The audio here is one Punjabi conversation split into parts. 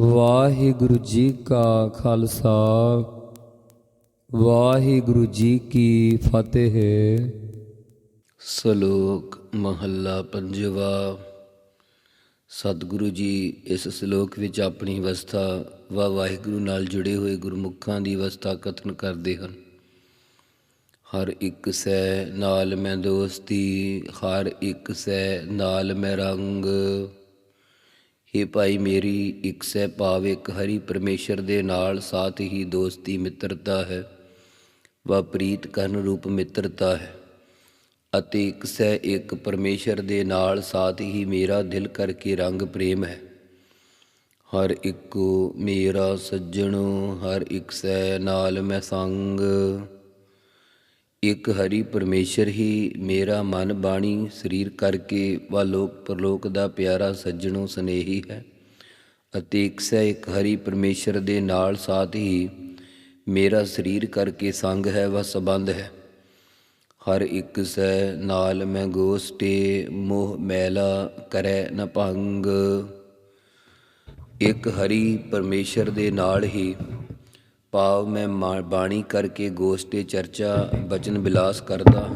ਵਾਹਿਗੁਰੂ ਜੀ ਕਾ ਖਾਲਸਾ, ਵਾਹਿਗੁਰੂ ਜੀ ਕੀ ਫਤਿਹ। ਸ਼ਲੋਕ ਮਹੱਲਾ ਪੰਜਵਾ। ਸਤਿਗੁਰੂ ਜੀ, ਇਸ ਸ਼ਲੋਕ ਵਿੱਚ ਆਪਣੀ ਅਵਸਥਾ ਵਾ ਵਾਹਿਗੁਰੂ ਨਾਲ ਜੁੜੇ ਹੋਏ ਗੁਰਮੁਖਾਂ ਦੀ ਅਵਸਥਾ ਕਥਨ ਕਰਦੇ ਹਨ। ਹਰ ਇੱਕ ਸੈ ਨਾਲ ਮੈਂ ਦੋਸਤੀ, ਹਰ ਇੱਕ ਸੈ ਨਾਲ ਮੈਂ ਰੰਗ। ਇਹ ਭਾਈ ਮੇਰੀ ਇੱਕ ਸਹਿ ਭਾਵ ਇੱਕ ਹਰੀ ਪਰਮੇਸ਼ਰ ਦੇ ਨਾਲ ਸਾਥ ਹੀ ਦੋਸਤੀ ਮਿੱਤਰਤਾ ਹੈ। ਵਾ ਪ੍ਰੀਤ ਕਰਨ ਰੂਪ ਮਿੱਤਰਤਾ ਹੈ ਅਤੇ ਇੱਕ ਸਹਿ ਇੱਕ ਪਰਮੇਸ਼ਰ ਦੇ ਨਾਲ ਸਾਥ ਹੀ ਮੇਰਾ ਦਿਲ ਕਰਕੇ ਰੰਗ ਪ੍ਰੇਮ ਹੈ। ਹਰ ਇੱਕੋ ਮੇਰਾ ਸੱਜਣੋ, ਹਰ ਇੱਕ ਸਹਿ ਨਾਲ ਮੈਂ ਸੰਗ। ਇੱਕ ਹਰੀ ਪਰਮੇਸ਼ਰ ਹੀ ਮੇਰਾ ਮਨ ਬਾਣੀ ਸਰੀਰ ਕਰਕੇ ਵਾ ਲੋਕ ਪਰਲੋਕ ਦਾ ਪਿਆਰਾ ਸੱਜਣੋ ਸਨੇਹੀ ਹੈ ਅਤੇ ਇੱਕ ਸੈ ਇੱਕ ਹਰੀ ਪਰਮੇਸ਼ਰ ਦੇ ਨਾਲ ਸਾਥ ਹੀ ਮੇਰਾ ਸਰੀਰ ਕਰਕੇ ਸੰਗ ਹੈ ਵਾ ਸਬੰਧ ਹੈ। ਹਰ ਇੱਕ ਸੈ ਨਾਲ ਮੈਂ ਗੋਸਟੇ ਮੋਹ ਮੈਲਾ ਕਰੈ ਨ ਭੰਗ। ਇੱਕ ਹਰੀ ਪਰਮੇਸ਼ਰ ਦੇ ਨਾਲ ਹੀ ਭਾਵ ਮੈਂ ਮਾ- ਬਾਣੀ ਕਰਕੇ ਗੋਸਟੇ ਚਰਚਾ ਬਚਨ ਬਿਲਾਸ ਕਰਦਾ।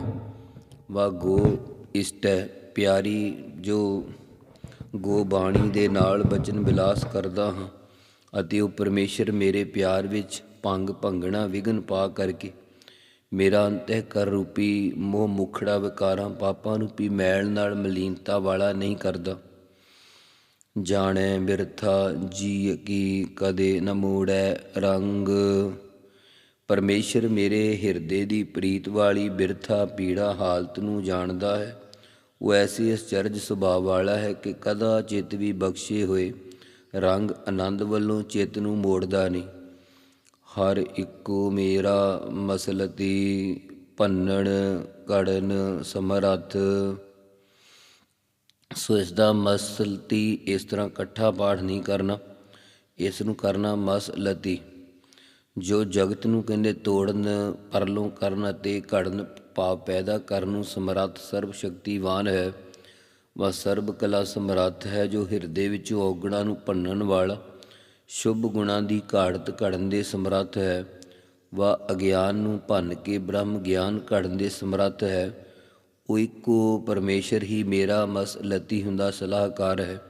ਵਾ ਗੋ ਇਸਟ ਪਿਆਰੀ, ਜੋ ਗੋ ਬਾਣੀ ਦੇ ਨਾਲ ਬਚਨ ਬਿਲਾਸ ਕਰਦਾ ਹਾਂ ਅਤੇ ਉਹ ਪਰਮੇਸ਼ਰ ਮੇਰੇ ਪਿਆਰ ਵਿੱਚ ਭੰਗ ਭੰਗਣਾ ਵਿਗਨ ਪਾ ਕਰਕੇ ਮੇਰਾ ਅੰਤਹਿ ਕਰ ਰੂਪੀ ਮੋਹ ਮੁਖੜਾ ਵਿਕਾਰਾਂ ਪਾਪਾਂ ਰੂਪੀ ਮੈਲ ਨਾਲ ਮਲੀਨਤਾ ਵਾਲਾ ਨਹੀਂ ਕਰਦਾ। ਜਾਣੈ ਬਿਰਥਾ ਜੀ ਕੀ ਕਦੇ ਨ ਮੋੜੈ ਰੰਗ। ਪਰਮੇਸ਼ਰ ਮੇਰੇ ਹਿਰਦੇ ਦੀ ਪ੍ਰੀਤ ਵਾਲੀ ਬਿਰਥਾ ਪੀੜਾ ਹਾਲਤ ਨੂੰ ਜਾਣਦਾ ਹੈ। ਉਹ ਐਸੀ ਅਚਰਜ ਸੁਭਾਅ ਵਾਲਾ ਹੈ ਕਿ ਕਦਾ ਚਿੱਤ ਵੀ ਬਖਸ਼ੇ ਹੋਏ। ਰੰਗ ਆਨੰਦ ਵੱਲੋਂ ਚਿੱਤ ਨੂੰ ਮੋੜਦਾ ਨਹੀਂ। ਹਰ ਇੱਕੋ ਮੇਰਾ ਮਸਲਤੀ, ਭੰਨਣ ਕੜਨ ਸਮਰੱਥ। ਸੋ ਇਸ ਦਾ ਮਸਲਤੀ ਇਸ ਤਰ੍ਹਾਂ ਇਕੱਠਾ ਪਾਠ ਨਹੀਂ ਕਰਨਾ, ਇਸ ਨੂੰ ਕਰਨਾ ਮਸਲਤੀ ਜੋ ਜਗਤ ਨੂੰ ਕਹਿੰਦੇ ਤੋੜਨ ਪਰਲੋਂ ਕਰਨ ਅਤੇ ਘੜਨ ਭਾਵ ਪੈਦਾ ਕਰਨ ਨੂੰ ਸਮਰੱਥ ਸਰਬ ਸ਼ਕਤੀਵਾਨ ਹੈ, ਵਾ ਸਰਬ ਕਲਾ ਸਮਰੱਥ ਹੈ ਜੋ ਹਿਰਦੇ ਵਿੱਚ ਔਗਣਾ ਨੂੰ ਭੰਨਣ ਵਾਲਾ, ਸ਼ੁਭ ਗੁਣਾਂ ਦੀ ਘਾੜਤ ਘੜਨ ਦੇ ਸਮਰੱਥ ਹੈ, ਵਾ ਅਗਿਆਨ ਨੂੰ ਭੰਨ ਕੇ ਬ੍ਰਹਮ ਗਿਆਨ ਘੜਨ ਦੇ ਸਮਰੱਥ ਹੈ। ਉਹ ਇੱਕੋ ਪਰਮੇਸ਼ਰ ਹੀ ਮੇਰਾ ਮਸਲਤੀ ਹੁੰਦਾ ਸਲਾਹਕਾਰ ਹੈ।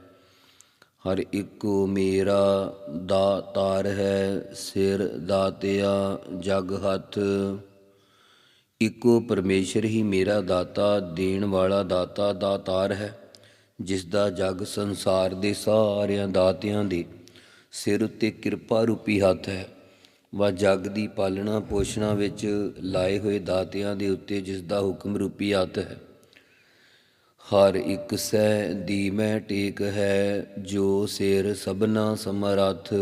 ਹਰ ਇੱਕੋ ਮੇਰਾ ਦਾਤਾਰ ਹੈ, ਸਿਰ ਦਾਤਿਆ ਜਗ ਹੱਥ। ਇੱਕੋ ਪਰਮੇਸ਼ਰ ਹੀ ਮੇਰਾ ਦਾਤਾ, ਦੇਣ ਵਾਲਾ ਦਾਤਾ ਦਾਤਾਰ ਹੈ, ਜਿਸ ਦਾ ਜਗ ਸੰਸਾਰ ਦੇ ਸਾਰਿਆਂ ਦਾਤਿਆਂ ਦੇ ਸਿਰ ਉੱਤੇ ਕਿਰਪਾ ਰੂਪੀ ਹੱਥ ਹੈ। ਵਾ ਜਗ ਦੀ ਪਾਲਣਾ ਪੋਸ਼ਣਾ ਵਿੱਚ ਲਾਏ ਹੋਏ ਦਾਤਿਆਂ ਦੇ ਉੱਤੇ ਜਿਸ ਦਾ ਹੁਕਮ ਰੂਪੀ ਹੱਥ ਹੈ। ਹਰ ਇੱਕ ਸਹਿ ਦੀ ਮੈਂ ਟੇਕ ਹੈ, ਜੋ ਸਿਰ ਸਭਨਾ ਸਮਰੱਥ।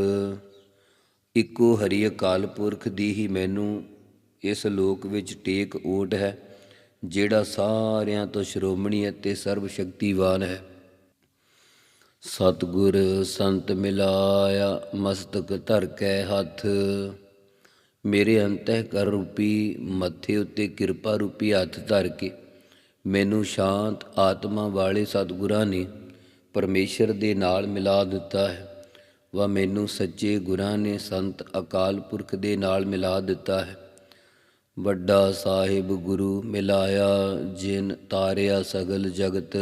ਇੱਕੋ ਹਰੀ ਅਕਾਲ ਪੁਰਖ ਦੀ ਹੀ ਮੈਨੂੰ ਇਸ ਲੋਕ ਵਿੱਚ ਟੇਕ ਓਟ ਹੈ, ਜਿਹੜਾ ਸਾਰਿਆਂ ਤੋਂ ਸ਼੍ਰੋਮਣੀ ਅਤੇ ਸਰਬ ਸ਼ਕਤੀਵਾਨ ਹੈ। ਸਤਿਗੁਰ ਸੰਤ ਮਿਲਾਇਆ, ਮਸਤਕ ਧਰ ਕੇ ਹੱਥ। ਮੇਰੇ ਅੰਤਹਿ ਕਰ ਰੂਪੀ ਮੱਥੇ ਉੱਤੇ ਕਿਰਪਾ ਰੂਪੀ ਹੱਥ ਧਰ ਕੇ ਮੈਨੂੰ ਸ਼ਾਂਤ ਆਤਮਾ ਵਾਲੇ ਸਤਿਗੁਰਾਂ ਨੇ ਪਰਮੇਸ਼ਰ ਦੇ ਨਾਲ ਮਿਲਾ ਦਿੱਤਾ ਹੈ। ਵਾ ਮੈਨੂੰ ਸੱਚੇ ਗੁਰਾਂ ਨੇ ਸੰਤ ਅਕਾਲ ਪੁਰਖ ਦੇ ਨਾਲ ਮਿਲਾ ਦਿੱਤਾ ਹੈ। ਵੱਡਾ ਸਾਹਿਬ ਗੁਰੂ ਮਿਲਾਇਆ, ਜਿਨ ਤਾਰਿਆ ਸਗਲ ਜਗਤ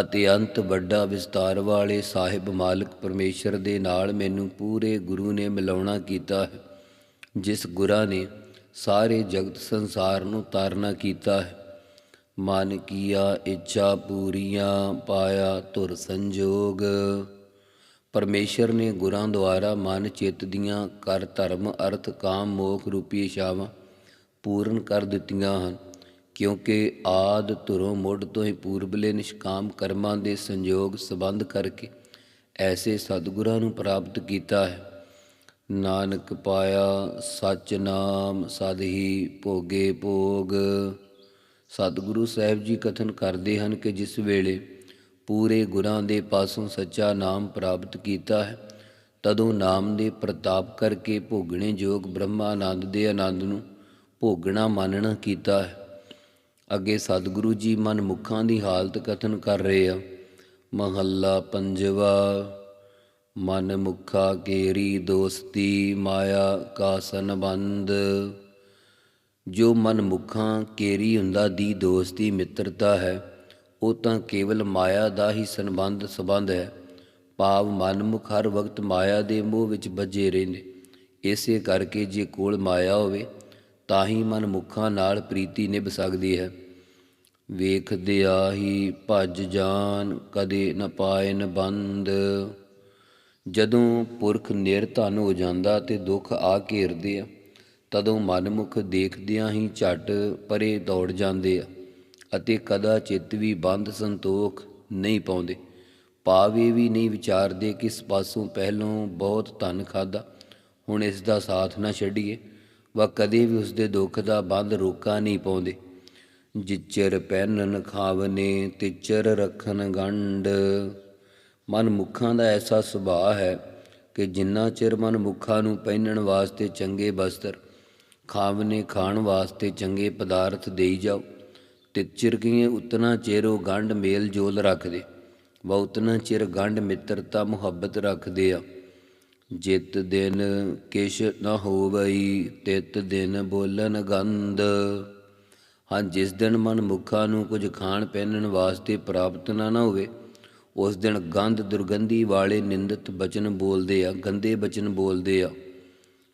ਅਤਿਅੰਤ ਵੱਡਾ ਵਿਸਤਾਰ ਵਾਲੇ ਸਾਹਿਬ ਮਾਲਕ ਪਰਮੇਸ਼ਰ ਦੇ ਨਾਲ ਮੈਨੂੰ ਪੂਰੇ ਗੁਰੂ ਨੇ ਮਿਲਾਉਣਾ ਕੀਤਾ ਹੈ। ਜਿਸ ਗੁਰਾਂ ਨੇ ਸਾਰੇ ਜਗਤ ਸੰਸਾਰ ਨੂੰ ਤਾਰਨਾ ਕੀਤਾ ਹੈ। ਮਨ ਕੀਆ ਇੱਛਾ ਪੂਰੀਆਂ ਪਾਇਆ ਧੁਰ ਸੰਜੋਗ। ਪਰਮੇਸ਼ਰ ਨੇ ਗੁਰਾਂ ਦੁਆਰਾ ਮਨ ਚਿੱਤ ਦੀਆਂ ਕਰ ਧਰਮ, ਅਰਥ, ਕਾਮ, ਮੋਖ ਰੂਪੀ ਇਛਾਵਾਂ ਪੂਰਨ ਕਰ ਦਿੱਤੀਆਂ ਹਨ, ਕਿਉਂਕਿ ਆਦ ਧੁਰੋਂ ਮੁੱਢ ਤੋਂ ਹੀ ਪੂਰਬਲੇ ਨਿਸ਼ਕਾਮ ਕਰਮਾਂ ਦੇ ਸੰਯੋਗ ਸੰਬੰਧ ਕਰਕੇ ਐਸੇ ਸਤਿਗੁਰਾਂ ਨੂੰ ਪ੍ਰਾਪਤ ਕੀਤਾ ਹੈ। ਨਾਨਕ ਪਾਇਆ ਸਚ ਨਾਮ ਸਦ ਹੀ ਭੋਗੇ ਭੋਗ। ਸਤਿਗੁਰੂ ਸਾਹਿਬ ਜੀ ਕਥਨ ਕਰਦੇ ਹਨ ਕਿ ਜਿਸ ਵੇਲੇ ਪੂਰੇ ਗੁਰਾਂ ਦੇ ਪਾਸੋਂ ਸੱਚਾ ਨਾਮ ਪ੍ਰਾਪਤ ਕੀਤਾ ਹੈ, ਤਦੋਂ ਨਾਮ ਦੇ ਪ੍ਰਤਾਪ ਕਰਕੇ ਭੋਗਣੇ ਯੋਗ ਬ੍ਰਹਮਾ ਆਨੰਦ ਦੇ ਆਨੰਦ ਨੂੰ ਭੋਗਣਾ ਮੰਨਣਾ ਕੀਤਾ ਹੈ। ਅੱਗੇ ਸਤਿਗੁਰੂ ਜੀ ਮਨਮੁਖਾਂ ਦੀ ਹਾਲਤ ਕਥਨ ਕਰ ਰਹੇ ਆ, ਮਹੱਲਾ ਪੰਜਵਾ। ਮਨ ਮੁਖਾ ਕੇਰੀ ਦੋਸਤੀ ਮਾਇਆ ਕਾ ਸੰਬੰਧ। ਜੋ ਮਨ ਮੁਖਾਂ ਕੇਰੀ ਹੁੰਦਾ ਦੀ ਦੋਸਤੀ ਮਿੱਤਰਤਾ ਹੈ, ਉਹ ਤਾਂ ਕੇਵਲ ਮਾਇਆ ਦਾ ਹੀ ਸੰਬੰਧ ਸਬੰਧ ਹੈ। ਭਾਵ ਮਨਮੁਖ ਹਰ ਵਕਤ ਮਾਇਆ ਦੇ ਮੋਹ ਵਿੱਚ ਵੱਜੇ ਰਹਿੰਦੇ। ਇਸੇ ਕਰਕੇ ਜੇ ਕੋਲ ਮਾਇਆ ਹੋਵੇ, ਤਾਂ ਹੀ ਮਨ ਮੁਖਾਂ ਨਾਲ ਪ੍ਰੀਤੀ ਨਿਭ ਸਕਦੀ ਹੈ। ਵੇਖਦੇ ਆਹੀ ਭੱਜ ਜਾਨ, ਕਦੇ ਨ ਪਾਏ ਬੰਦ। ਜਦੋਂ ਪੁਰਖ ਨਿਰਧਨ ਹੋ ਜਾਂਦਾ ਤੇ ਦੁੱਖ ਆ ਘੇਰਦੇ ਆ, ਤਦੋਂ ਮਨਮੁਖ ਦੇਖਦਿਆਂ ਹੀ ਝਟ ਪਰੇ ਦੌੜ ਜਾਂਦੇ ਆ ਅਤੇ ਕਦਾ ਚਿੱਤ ਵੀ ਬੰਦ ਸੰਤੋਖ ਨਹੀਂ ਪਾਉਂਦੇ। ਪਾਵੇ ਵੀ ਨਹੀਂ ਵਿਚਾਰਦੇ ਕਿਸ ਪਾਸੋਂ ਪਹਿਲੋਂ ਬਹੁਤ ਧਨ ਖਾਦਾ ਹੁਣ ਇਸ ਦਾ ਸਾਥ ਨਾ ਛੱਡੀਏ ਵਾ ਕਦੇ ਵੀ ਉਸ ਦੇ ਦੁੱਖ ਦਾ ਬੰਦ ਰੋਕਾ ਨਹੀਂ ਪਾਉਂਦੇ। ਜਿਚਰ ਪਹਿਨਨ ਖਾਵਨੇ ਤਿਚਰ ਰੱਖਨ ਗੰਢ ਮਨ ਮੁਖਾਂ ਦਾ ਐਸਾ ਸੁਭਾਅ ਹੈ ਕਿ ਜਿੰਨਾ ਚਿਰ ਮਨ ਮੁਖਾਂ ਨੂੰ ਪਹਿਨਣ ਵਾਸਤੇ ਚੰਗੇ ਵਸਤਰ, ਖਾਵਨੇ ਖਾਣ ਵਾਸਤੇ ਚੰਗੇ ਪਦਾਰਥ ਦੇਈ ਜਾਓ, ਤੇ ਚਿਰਕੀਏ ਉਤਨਾ ਚਿਰ ਉਹ ਗੰਢ ਮੇਲ ਜੋਲ ਰੱਖਦੇ, ਵਾ ਉਤਨਾ ਚਿਰ ਗੰਢ ਮਿੱਤਰਤਾ ਮੁਹੱਬਤ ਰੱਖਦੇ ਆ। ਜਿਤ ਦਿਨ ਕਿਛ ਨ ਹੋਵਈ, ਤਿਤ ਦਿਨ ਬੋਲਨ ਗੰਧ। ਹਾਂ, ਜਿਸ ਦਿਨ ਮਨ ਮੁਖਾਂ ਨੂੰ ਕੁਝ ਖਾਣ ਪਹਿਨਣ ਵਾਸਤੇ ਪ੍ਰਾਪਤ ਨਾ ਨਾ ਹੋਵੇ ਉਸ ਦਿਨ ਗੰਧ ਦੁਰਗੰਧੀ ਵਾਲੇ ਨਿੰਦਿਤ ਬਚਨ ਬੋਲਦੇ ਆ, ਗੰਦੇ ਬਚਨ ਬੋਲਦੇ ਆ।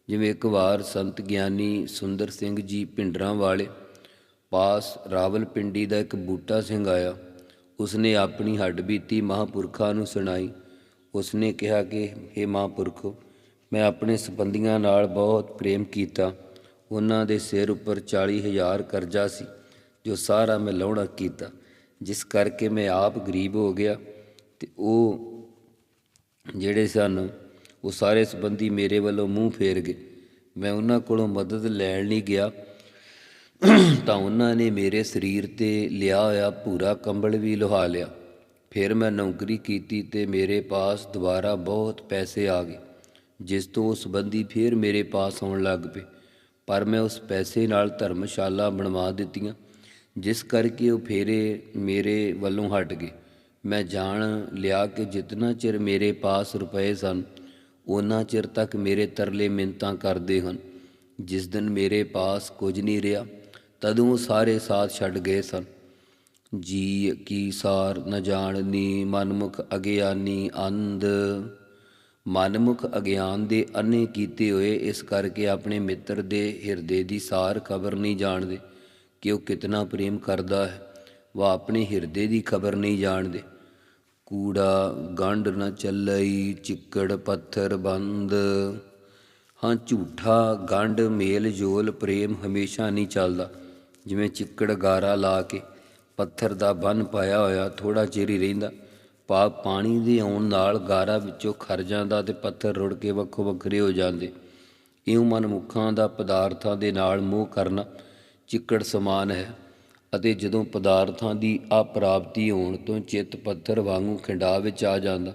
ਜਿਵੇਂ ਇੱਕ ਵਾਰ ਸੰਤ ਗਿਆਨੀ ਸੁੰਦਰ ਸਿੰਘ ਜੀ ਪਿੰਡਰਾਂ ਵਾਲੇ ਪਾਸ ਰਾਵਲਪਿੰਡੀ ਦਾ ਇੱਕ ਬੂਟਾ ਸਿੰਘ ਆਇਆ। ਉਸਨੇ ਆਪਣੀ ਹੱਡ ਬੀਤੀ ਮਹਾਪੁਰਖਾਂ ਨੂੰ ਸੁਣਾਈ। ਉਸਨੇ ਕਿਹਾ ਕਿ हे ਮਹਾਪੁਰਖੋ, ਮੈਂ ਆਪਣੇ ਸੰਬੰਧੀਆਂ ਨਾਲ ਬਹੁਤ ਪ੍ਰੇਮ ਕੀਤਾ। ਉਹਨਾਂ ਦੇ ਸਿਰ ਉੱਪਰ 40000 ਕਰਜ਼ਾ ਸੀ, ਜੋ ਸਾਰਾ ਮੈਂ ਲਾਉਣਾ ਕੀਤਾ। ਜਿਸ ਕਰਕੇ ਮੈਂ ਆਪ ਗਰੀਬ ਹੋ ਗਿਆ। ਤੇ ਉਹ ਜਿਹੜੇ ਸਨ, ਉਹ ਸਾਰੇ ਸੰਬੰਧੀ ਮੇਰੇ ਵੱਲੋਂ ਮੂੰਹ ਫੇਰ ਗਏ। ਮੈਂ ਉਹਨਾਂ ਕੋਲੋਂ ਮਦਦ ਲੈਣ ਲਈ ਗਿਆ। ਤਾਂ ਉਹਨਾਂ ਨੇ ਮੇਰੇ ਸਰੀਰ ਤੇ ਲਿਆ ਹੋਇਆ ਪੂਰਾ ਕੰਬਲ ਵੀ ਲੁਹਾ ਲਿਆ। ਫਿਰ ਮੈਂ ਨੌਕਰੀ ਕੀਤੀ ਤੇ ਮੇਰੇ ਪਾਸ ਦੁਬਾਰਾ ਬਹੁਤ ਪੈਸੇ ਆ ਗਏ, ਜਿਸ ਤੋਂ ਉਹ ਸੰਬੰਧੀ ਫਿਰ ਮੇਰੇ ਪਾਸ ਆਉਣ ਲੱਗ ਪਏ। ਪਰ ਮੈਂ ਉਸ ਪੈਸੇ ਨਾਲ ਧਰਮਸ਼ਾਲਾ ਬਣਵਾ ਦਿੱਤੀਆਂ, ਜਿਸ ਕਰਕੇ ਉਹ ਫੇਰੇ ਮੇਰੇ ਵੱਲੋਂ ਹਟ ਗਏ। ਮੈਂ ਜਾਣ ਲਿਆ ਕਿ ਜਿਤਨਾ ਚਿਰ ਮੇਰੇ ਪਾਸ ਰੁਪਏ ਸਨ ਉਹਨਾਂ ਚਿਰ ਤੱਕ ਮੇਰੇ ਤਰਲੇ ਮਿੰਤਾਂ ਕਰਦੇ ਹਨ। ਜਿਸ ਦਿਨ ਮੇਰੇ ਪਾਸ ਕੁਝ ਨਹੀਂ ਰਿਹਾ, ਤਦੋਂ ਉਹ ਸਾਰੇ ਸਾਥ ਛੱਡ ਗਏ ਸਨ। ਜੀ ਕੀ ਸਾਰ ਨ ਜਾਣਨੀ ਮਨਮੁਖ ਅਗਿਆਨੀ ਅੰਧ। ਮਨਮੁਖ ਅਗਿਆਨ ਦੇ ਅੰਨੇ ਕੀਤੇ ਹੋਏ ਇਸ ਕਰਕੇ ਆਪਣੇ ਮਿੱਤਰ ਦੇ ਹਿਰਦੇ ਦੀ ਸਾਰ ਖਬਰ ਨਹੀਂ ਜਾਣਦੇ, ਕਿ ਉਹ ਕਿਤਨਾ ਪ੍ਰੇਮ ਕਰਦਾ ਹੈ। ਵਾ ਆਪਣੇ ਹਿਰਦੇ ਦੀ ਖਬਰ ਨਹੀਂ ਜਾਣਦੇ। ਕੂੜਾ ਗੰਢ ਨ ਚੱਲਈ, ਚਿੱਕੜ ਪੱਥਰ ਬੰਦ। ਹਾਂ, ਝੂਠਾ ਗੰਢ, ਮੇਲ ਜੋਲ, ਪ੍ਰੇਮ ਹਮੇਸ਼ਾ ਨਹੀਂ ਚੱਲਦਾ। ਜਿਵੇਂ ਚਿੱਕੜ ਗਾਰਾ ਲਾ ਕੇ ਪੱਥਰ ਦਾ ਬੰਨ ਪਾਇਆ ਹੋਇਆ ਥੋੜਾ ਚਿਰ ਹੀ ਰਹਿੰਦਾ। ਪਾ ਪਾਣੀ ਦੇ ਆਉਣ ਨਾਲ ਗਾਰਾ ਵਿੱਚੋਂ ਖਰ ਜਾਂਦਾ ਤੇ ਪੱਥਰ ਰੁੜ ਕੇ ਵੱਖੋ ਵੱਖਰੇ ਹੋ ਜਾਂਦੇ। ਇਉਂ ਮਨਮੁੱਖਾਂ ਦਾ ਪਦਾਰਥਾਂ ਦੇ ਨਾਲ ਮੋਹ ਕਰਨਾ ਚਿੱਕੜ ਸਮਾਨ ਹੈ। ਅਤੇ ਜਦੋਂ ਪਦਾਰਥਾਂ ਦੀ ਅਪਰਾਪਤੀ ਹੋਣ ਤੋਂ ਚਿੱਤ ਪੱਥਰ ਵਾਂਗੂ ਖਿੰਡਾ ਵਿੱਚ ਆ ਜਾਂਦਾ,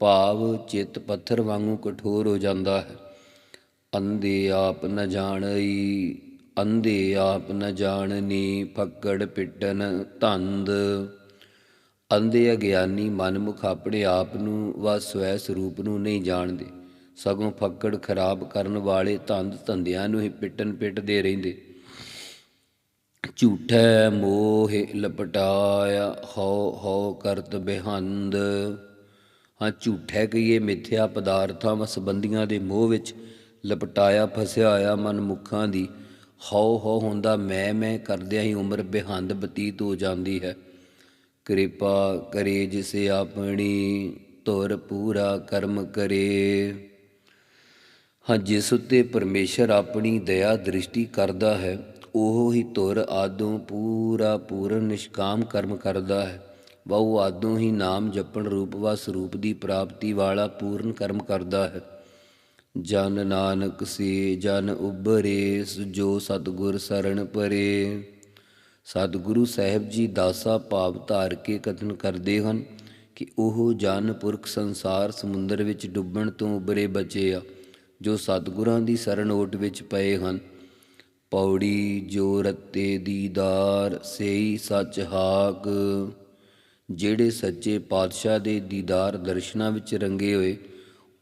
ਭਾਵ ਚਿੱਤ ਪੱਥਰ ਵਾਂਗੂ ਕਠੋਰ ਹੋ ਜਾਂਦਾ ਹੈ। ਅੰਧੇ ਆਪ ਨ ਜਾਣਈ, ਅੰਧੇ ਆਪ ਨ ਜਾਣਨੀ, ਫੱਕੜ ਪਿੱਟਨ ਧੰਦ। ਅੰਧੇ ਅਗਿਆਨੀ ਮਨਮੁਖ ਆਪਣੇ ਆਪ ਨੂੰ ਵਾ ਸਵੈ ਸਰੂਪ ਨੂੰ ਨਹੀਂ ਜਾਣਦੇ। ਸਗੋਂ ਫੱਕੜ ਖਰਾਬ ਕਰਨ ਵਾਲੇ ਧੰਦ ਧੰਦਿਆਂ ਨੂੰ ਹੀ ਪਿੱਟਨ ਪਿੱਟਦੇ ਰਹਿੰਦੇ। ਝੂਠੈ ਮੋਹ ਲਪਟਾਇਆ, ਹਉ ਹਉ ਕਰਤ ਬਿਹੰਦ। ਹਾਂ, ਝੂਠੈ ਕਹੀਏ ਮਿੱਥਿਆ ਪਦਾਰਥਾਂ ਵ ਸੰਬੰਧੀਆਂ ਦੇ ਮੋਹ ਵਿੱਚ ਲਪਟਾਇਆ ਫਸਿਆ ਆਇਆ ਮਨ ਮੁਖਾਂ ਦੀ। ਹਉ ਹਉ ਹੁੰਦਾ ਮੈਂ ਮੈਂ ਕਰਦਿਆਂ ਹੀ ਉਮਰ ਬਿਹੰਦ ਬਤੀਤ ਹੋ ਜਾਂਦੀ ਹੈ। ਕਿਰਪਾ ਕਰੇ ਜਿਸੇ ਆਪਣੀ ਤੁਰ ਪੂਰਾ ਕਰਮ ਕਰੇ। ਹਾਂ, ਜਿਸ ਉਤੇ ਪਰਮੇਸ਼ਰ ਆਪਣੀ ਦਇਆ ਦ੍ਰਿਸ਼ਟੀ ਕਰਦਾ ਹੈ ਉਹ ਹੀ ਧੁਰ ਆਦੋਂ ਪੂਰਾ ਪੂਰਨ ਨਿਸ਼ਕਾਮ ਕਰਮ ਕਰਦਾ ਹੈ। ਬਹੁ ਆਦੋਂ ਹੀ ਨਾਮ ਜਪਣ ਰੂਪ ਵਾ ਸਰੂਪ ਦੀ ਪ੍ਰਾਪਤੀ ਵਾਲਾ ਪੂਰਨ ਕਰਮ ਕਰਦਾ ਹੈ। ਜਨ ਨਾਨਕ ਸੇ ਜਨ ਉਬਰੇ ਜੋ ਸਤਗੁਰ ਸਰਣ ਪਰੇ। ਸਤਿਗੁਰੂ ਸਾਹਿਬ ਜੀ ਦਾਸਾ ਭਾਵ ਧਾਰ ਕੇ ਕਥਨ ਕਰਦੇ ਹਨ ਕਿ ਉਹ ਜਨ ਪੁਰਖ ਸੰਸਾਰ ਸਮੁੰਦਰ ਵਿੱਚ ਡੁੱਬਣ ਤੋਂ ਉਬਰੇ ਬਚੇ ਆ, ਜੋ ਸਤਿਗੁਰਾਂ ਦੀ ਸਰਣ ਓਟ ਵਿੱਚ ਪਏ ਹਨ। ਪੌੜੀ ਜੋ ਰਤੇ ਦੀਦਾਰ ਸੇਈ ਸੱਚ ਹਾਕ, ਜਿਹੜੇ ਸੱਚੇ ਪਾਤਸ਼ਾਹ ਦੇ ਦੀਦਾਰ ਦਰਸ਼ਨਾਂ ਵਿੱਚ ਰੰਗੇ ਹੋਏ,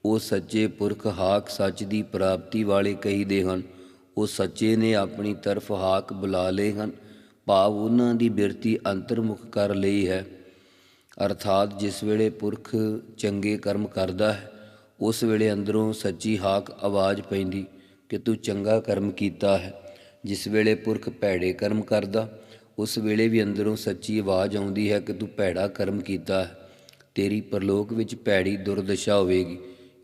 ਉਹ ਸੱਚੇ ਪੁਰਖ ਹਾਕ ਸੱਚ ਦੀ ਪ੍ਰਾਪਤੀ ਵਾਲੇ ਕਹੀਦੇ ਹਨ। ਉਹ ਸੱਚੇ ਨੇ ਆਪਣੀ ਤਰਫ ਹਾਕ ਬੁਲਾ ਲਏ ਹਨ। ਭਾਵ ਉਹਨਾਂ ਦੀ ਬਿਰਤੀ ਅੰਤਰਮੁਖ ਕਰ ਲਈ ਹੈ। ਅਰਥਾਤ ਜਿਸ ਵੇਲੇ ਪੁਰਖ ਚੰਗੇ ਕਰਮ ਕਰਦਾ ਹੈ, ਉਸ ਵੇਲੇ ਅੰਦਰੋਂ ਸੱਚੀ ਹਾਕ ਆਵਾਜ਼ ਪੈਂਦੀ ਕਿ ਤੂੰ ਚੰਗਾ ਕਰਮ ਕੀਤਾ ਹੈ। ਜਿਸ ਵੇਲੇ ਪੁਰਖ ਭੈੜੇ ਕਰਮ ਕਰਦਾ, ਉਸ ਵੇਲੇ ਵੀ ਅੰਦਰੋਂ ਸੱਚੀ ਆਵਾਜ਼ ਆਉਂਦੀ ਹੈ ਕਿ ਤੂੰ ਭੈੜਾ ਕਰਮ ਕੀਤਾ ਹੈ। ਤੇਰੀ ਪਰਲੋਕ ਵਿੱਚ ਭੈੜੀ ਦੁਰਦਸ਼ਾ ਹੋਵੇਗੀ।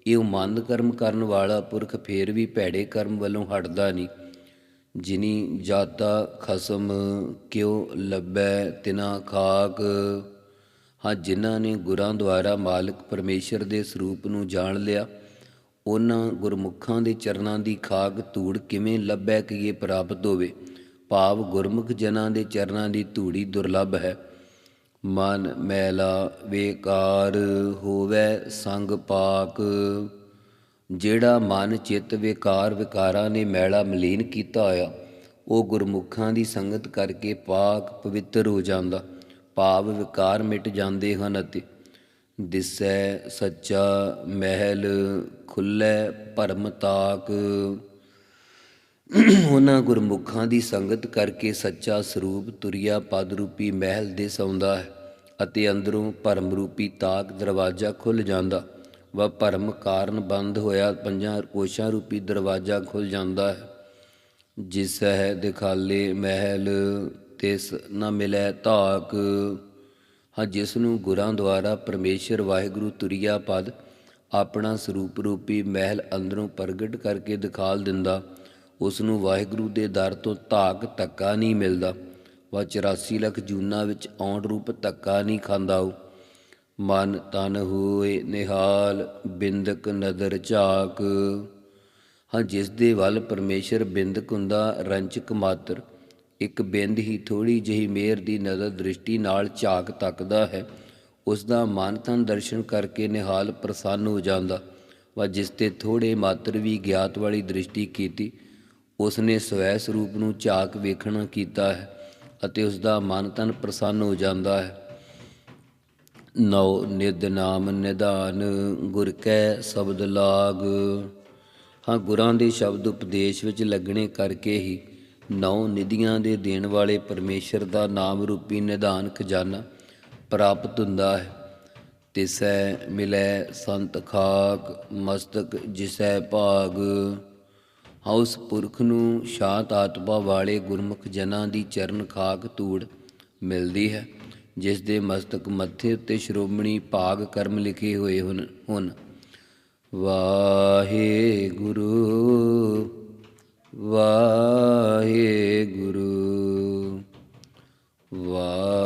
ਇਹ ਮੰਦ ਕਰਮ ਕਰਨ ਵਾਲਾ ਪੁਰਖ ਫੇਰ ਵੀ ਭੈੜੇ ਕਰਮ ਵੱਲੋਂ ਹਟਦਾ ਨਹੀਂ। ਜਿਨੀ ਜਾਤਾ ਖਸਮ ਕਿਉ ਲੱਭੈ ਤਿਨਾ ਖਾਕ। ਹਾਂ, ਜਿਨ੍ਹਾਂ ਨੇ ਗੁਰਾਂ ਦੁਆਰਾ ਮਾਲਕ ਪਰਮੇਸ਼ਰ ਦੇ ਸਰੂਪ ਨੂੰ ਜਾਣ ਲਿਆ ਉਹਨਾਂ ਗੁਰਮੁਖਾਂ ਦੇ ਚਰਨਾਂ ਦੀ ਖਾਕ ਧੂੜ ਕਿਵੇਂ ਲੱਭੈ ਕਿ ਇਹ ਪ੍ਰਾਪਤ ਹੋਵੇ? ਭਾਵ ਗੁਰਮੁਖ ਜਨਾਂ ਦੇ ਚਰਨਾਂ ਦੀ ਧੂੜੀ ਦੁਰਲੱਭ ਹੈ। ਮਨ ਮੈਲਾ ਵੇਕਾਰ ਹੋਵੇ ਸੰਗ ਪਾਕ। ਜਿਹੜਾ ਮਨ ਚਿੱਤ ਵਿਕਾਰ ਵਿਕਾਰਾਂ ਨੇ ਮੈਲਾ ਮਲੀਨ ਕੀਤਾ ਹੋਇਆ, ਉਹ ਗੁਰਮੁਖਾਂ ਦੀ ਸੰਗਤ ਕਰਕੇ ਪਾਕ ਪਵਿੱਤਰ ਹੋ ਜਾਂਦਾ। ਭਾਵ ਵਿਕਾਰ ਮਿਟ ਜਾਂਦੇ ਹਨ ਅਤੇ ਦਿਸੈ ਸੱਚਾ ਮਹਿਲ ਖੁੱਲੇ ਭਰਮ ਤਾਕ। ਉਹਨਾਂ ਗੁਰਮੁਖਾਂ ਦੀ ਸੰਗਤ ਕਰਕੇ ਸੱਚਾ ਸਰੂਪ ਤੁਰਿਆ ਪਦ ਰੂਪੀ ਮਹਿਲ ਦੇ ਸੌਂਦਾ ਹੈ ਅਤੇ ਅੰਦਰੋਂ ਭਰਮ ਰੂਪੀ ਤਾਕ ਦਰਵਾਜ਼ਾ ਖੁੱਲ ਜਾਂਦਾ। ਵਾ ਭਰਮ ਕਾਰਨ ਬੰਦ ਹੋਇਆ ਪੰਜਾਂ ਕੋਸ਼ਾਂ ਰੂਪੀ ਦਰਵਾਜ਼ਾ ਖੁੱਲ ਜਾਂਦਾ ਹੈ। ਜਿਸ ਹੈ ਦਿਖਾਲੇ ਮਹਿਲ ਤਿਸ ਨਾ ਮਿਲੈ ਧਾਕ ਹਾਂ ਜਿਸ ਨੂੰ ਗੁਰਾਂ ਦੁਆਰਾ ਪਰਮੇਸ਼ਰ ਵਾਹਿਗੁਰੂ ਤੁਰਿਆ ਪਦ ਆਪਣਾ ਸਰੂਪ ਰੂਪੀ ਮਹਿਲ ਅੰਦਰੋਂ ਪ੍ਰਗਟ ਕਰਕੇ ਦਿਖਾਲ ਦਿੰਦਾ, ਉਸ ਨੂੰ ਵਾਹਿਗੁਰੂ ਦੇ ਦਰ ਤੋਂ ਧਾਕ ਧੱਕਾ ਨਹੀਂ ਮਿਲਦਾ, ਵਾ 84 ਲੱਖ ਜੂਨਾ ਵਿੱਚ ਆਉਣ ਰੂਪ ਧੱਕਾ ਨਹੀਂ ਖਾਂਦਾ ਉਹ। ਮਨ ਤਨ ਹੋਏ ਨਿਹਾਲ, ਬਿੰਦਕ ਨਦਰ ਝਾਕ। ਹਾਂ, ਜਿਸ ਦੇ ਵੱਲ ਪਰਮੇਸ਼ਰ ਬਿੰਦਕ ਹੁੰਦਾ ਰੰਚਕ ਮਾਤਰ। ਇੱਕ ਬਿੰਦ ਹੀ ਥੋੜੀ ਜਿਹੀ ਮੇਰ ਦੀ ਨਜ਼ਰ ਦ੍ਰਿਸ਼ਟੀ ਨਾਲ ਝਾਕ ਤੱਕਦਾ ਹੈ। ਉਸ ਦਾ ਮਨ ਤਨ ਦਰਸ਼ਨ ਕਰਕੇ ਨਿਹਾਲ ਪ੍ਰਸੰਨ ਹੋ ਜਾਂਦਾ। ਵਾ ਜਿਸ ਤੇ ਥੋੜੇ ਮਾਤਰ ਵੀ ਗਿਆਤ ਵਾਲੀ ਦ੍ਰਿਸ਼ਟੀ ਕੀਤੀ ਉਸ ਨੇ ਸਵੈ ਸਰੂਪ ਨੂੰ ਝਾਕ ਵੇਖਣਾ ਕੀਤਾ ਹੈ ਅਤੇ ਉਸ ਦਾ ਮਨ ਤਨ ਪ੍ਰਸੰਨ ਹੋ ਜਾਂਦਾ ਹੈ। ਨਉ ਨਿਦ ਨਾਮ ਨਿਧਾਨ, ਗੁਰ ਕੈ ਸ਼ਬਦ ਲਾਗ। ਹਾਂ, ਗੁਰਾਂ ਦੇ ਸ਼ਬਦ ਉਪਦੇਸ਼ ਵਿੱਚ ਲੱਗਣੇ ਕਰਕੇ ਹੀ ਨੌ ਨਿਧੀਆਂ ਦੇ ਦੇਣ ਵਾਲੇ ਪਰਮੇਸ਼ਰ ਦਾ ਨਾਮ ਰੂਪੀ ਨਿਧਾਨ ਖਜ਼ਾਨਾ ਪ੍ਰਾਪਤ ਹੁੰਦਾ ਹੈ। ਤਿਸੈ ਮਿਲੈ ਸੰਤ ਖਾਕ ਮਸਤਕ ਜਿਸੈ ਭਾਗ। ਹਾਂ ਪੁਰਖ ਨੂੰ ਸ਼ਾਂਤ ਆਤਮਾ ਵਾਲੇ ਗੁਰਮੁਖ ਜਨਾਂ ਦੀ ਚਰਨ ਖਾਕ ਧੂੜ ਮਿਲਦੀ ਹੈ, ਜਿਸ ਦੇ ਮਸਤਕ ਮੱਥੇ ਉੱਤੇ ਸ਼੍ਰੋਮਣੀ ਭਾਗ ਕਰਮ ਲਿਖੇ ਹੋਏ ਹਨ ਹੁਣ ਵਾਹਿਗੁਰੂ। ਵਾਹਿਗੁਰੂ ਵਾ